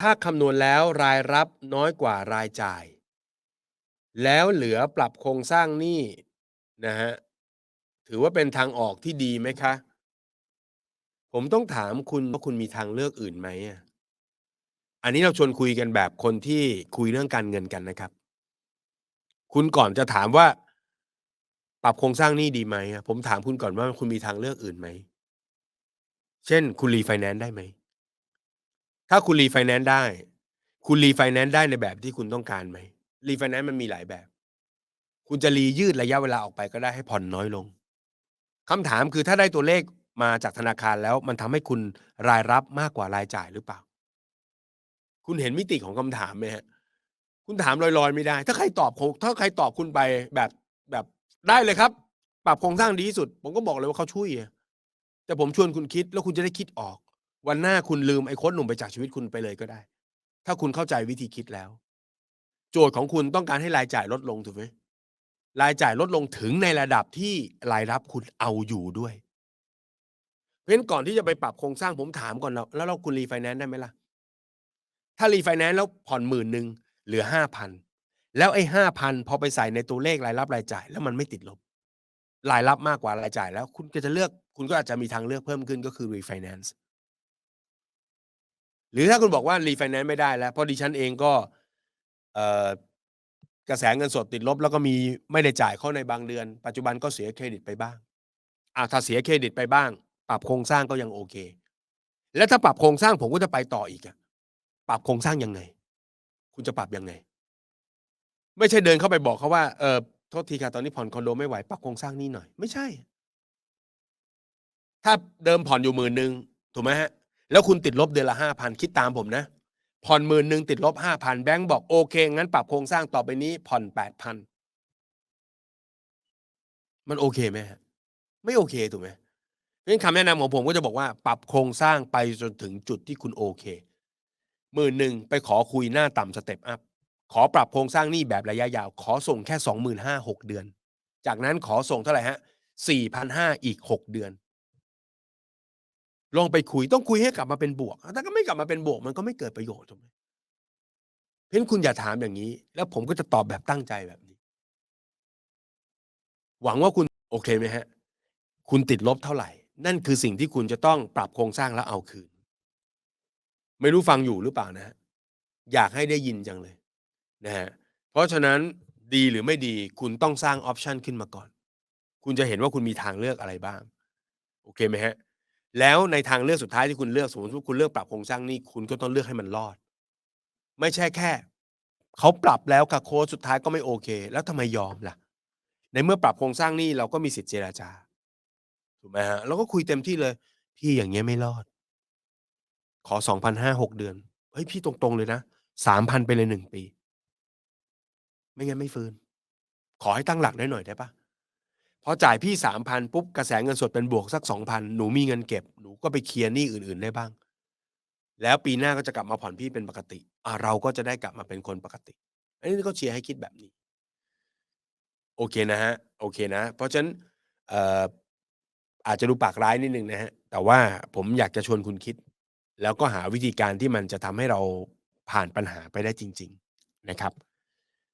ถ้าคำนวณแล้วรายรับน้อยกว่ารายจ่าย แล้วเหลือปรับโครงสร้างหนี้นะฮะถือว่าเป็นทางออกที่ดีไหมคะ ผมต้องถามคุณว่าคุณมีทางเลือกอื่นไหมอันนี้เราชวนคุยกันแบบคนที่คุยเรื่องการเงินกันนะครับ คุณก่อนจะถามว่า ปรับโครงสร้างหนี้ดีไหมผมถามคุณก่อนว่าคุณมีทางเลือกอื่นไหม เช่น คุณรีไฟแนนซ์ได้ไหม ถ้าคุณรีไฟแนนซ์ได้ คุณรีไฟแนนซ์ได้ในแบบที่คุณต้องการไหมรีไฟแนนซ์มันมีหลายแบบ คุณจะรียืดระยะเวลาออกไปก็ได้ให้ผ่อนน้อยลงคำถามคือถ้าได้ตัวเลขมาจากธนาคารแล้วมันทำให้คุณรายรับมากกว่ารายจ่ายหรือเปล่า คุณเห็นมิติของคำถามไหมฮะ คุณถามลอยๆไม่ได้ ถ้าใครตอบถ้าใครตอบคุณไปแบบแบบได้เลยครับ ปรับโครงสร้างดีที่สุด ผมก็บอกเลยว่าเขาช่วยแต่ผมชวนคุณคิดแล้วคุณจะได้คิดออก วันหน้าคุณลืมไอ้โค้ดหนุ่มไปจากชีวิตคุณไปเลยก็ได้ ถ้าคุณเข้าใจวิธีคิดแล้ว โจทย์ของคุณต้องการให้รายจ่ายลดลงถูกไหมรายจ่ายลดลงถึงในระดับที่รายรับคุณเอาอยู่ด้วย เพราะฉะนั้นก่อนที่จะไปปรับโครงสร้างผมถามก่อนแล้วแล้วเราคุณรีไฟแนนซ์ได้ไหมล่ะ ถ้ารีไฟแนนซ์แล้วผ่อนหมื่นหนึ่งเหลือห้าพันแล้วไอ้ห้าพันพอไปใส่ในตัวเลขรายรับรายจ่าย แล้วมันไม่ติดลบ รายรับมากกว่ารายจ่ายแล้ว คุณก็จะเลือกคุณก็อาจจะมีทางเลือกเพิ่มขึ้นก็คือรีไฟแนนซ์ หรือถ้าคุณบอกว่ารีไฟแนนซ์ไม่ได้แล้ว เพราะดิฉันเองก็เอ่อกระแสเงินสดติดลบ แล้วก็มีไม่ได้จ่ายเข้าในบางเดือน ปัจจุบันก็เสียเครดิตไปบ้างอ่าถ้าเสียเครดิตไปบ้าง ปรับโครงสร้างก็ยังโอเค แล้วถ้าปรับโครงสร้างผมก็จะไปต่ออีกอะปรับโครงสร้างยังไง คุณจะปรับยังไง ไม่ใช่เดินเข้าไปบอกเขาว่าเออโทษทีค่ะตอนนี้ผ่อนคอนโดไม่ไหวปรับโครงสร้างนี้หน่อย ไม่ใช่ ถ้าเดิมผ่อนอยู่หมื่นหนึ่งถูกไหมฮะ แล้วคุณติดลบเดือนละห้าพันคิดตามผมนะ ผ่อนหมื่นหนึ่งติดลบห้าพันแบงก์บอกโอเค งั้นปรับโครงสร้างต่อไปนี้ผ่อนแปดพันมันโอเคไหมฮะไม่โอเคถูกไหมเพราะฉะนั้นคำแนะนำของผมก็จะบอกว่า ปรับโครงสร้างไปจนถึงจุดที่คุณโอเคหมื่นหนึ่งไปขอคุยหน้าต่ำสเต็ปอัพขอปรับโครงสร้างหนี้แบบระยะยาว ขอส่งแค่สองหมื่นห้าหกเดือน จากนั้นขอส่งเท่าไหร่ฮะสี่พันห้าอีกหกเดือน ลองไปคุยต้องคุยให้กลับมาเป็นบวก ถ้าก็ไม่กลับมาเป็นบวก มันก็ไม่เกิดประโยชน์ถูกไหมเพราะฉะนั้นคุณอย่าถามอย่างนี้ แล้วผมก็จะตอบแบบตั้งใจแบบนี้ หวังว่าคุณโอเคไหมฮะ คุณติดลบเท่าไหร่ นั่นคือสิ่งที่คุณจะต้องปรับโครงสร้างแล้วเอาคืน ไม่รู้ฟังอยู่หรือเปล่านะฮะอยากให้ได้ยินจังเลยนะฮะเพราะฉะนั้นดีหรือไม่ดีคุณต้องสร้างออปชันขึ้นมาก่อน คุณจะเห็นว่าคุณมีทางเลือกอะไรบ้าง โอเคไหมฮะ แล้วในทางเลือกสุดท้ายที่คุณเลือกสมมติว่าคุณเลือกปรับโครงสร้างหนี้คุณก็ต้องเลือกให้มันรอด ไม่ใช่แค่เขาปรับแล้วค่ะโค้ชสุดท้ายก็ไม่โอเค แล้วทำไมยอมล่ะ ในเมื่อปรับโครงสร้างหนี้เราก็มีสิทธิ์เจราจาถูกไหมฮะเราก็คุยเต็มที่เลย พี่อย่างเงี้ยไม่รอด ขอสองพันห้าหกเดือนเฮ้ยพี่ตรงๆเลยนะสามพันไปเลยหนึ่งปี ไม่งั้นไม่ฟื้น ขอให้ตั้งหลักได้หน่อยได้ปะ อจ่ายพี่สามพันปุ๊บกระแสเงินสดเป็นบวกสักสองพันหนูมีเงินเก็บหนูก็ไปเคลียร์หนี้อื่น ๆได้บ้าง แล้วปีหน้าก็จะกลับมาผ่อนพี่เป็นปกติอ่าเราก็จะได้กลับมาเป็นคนปกติ อันนี้ก็เชียร์ให้คิดแบบนี้ โอเคนะฮะโอเคนะ เพราะฉะนั้นเอ่ออาจจะดูปากร้ายนิดนึงนะฮะแต่ว่าผมอยากจะชวนคุณคิด แล้วก็หาวิธีการที่มันจะทำให้เราผ่านปัญหาไปได้จริง ๆ นะครับ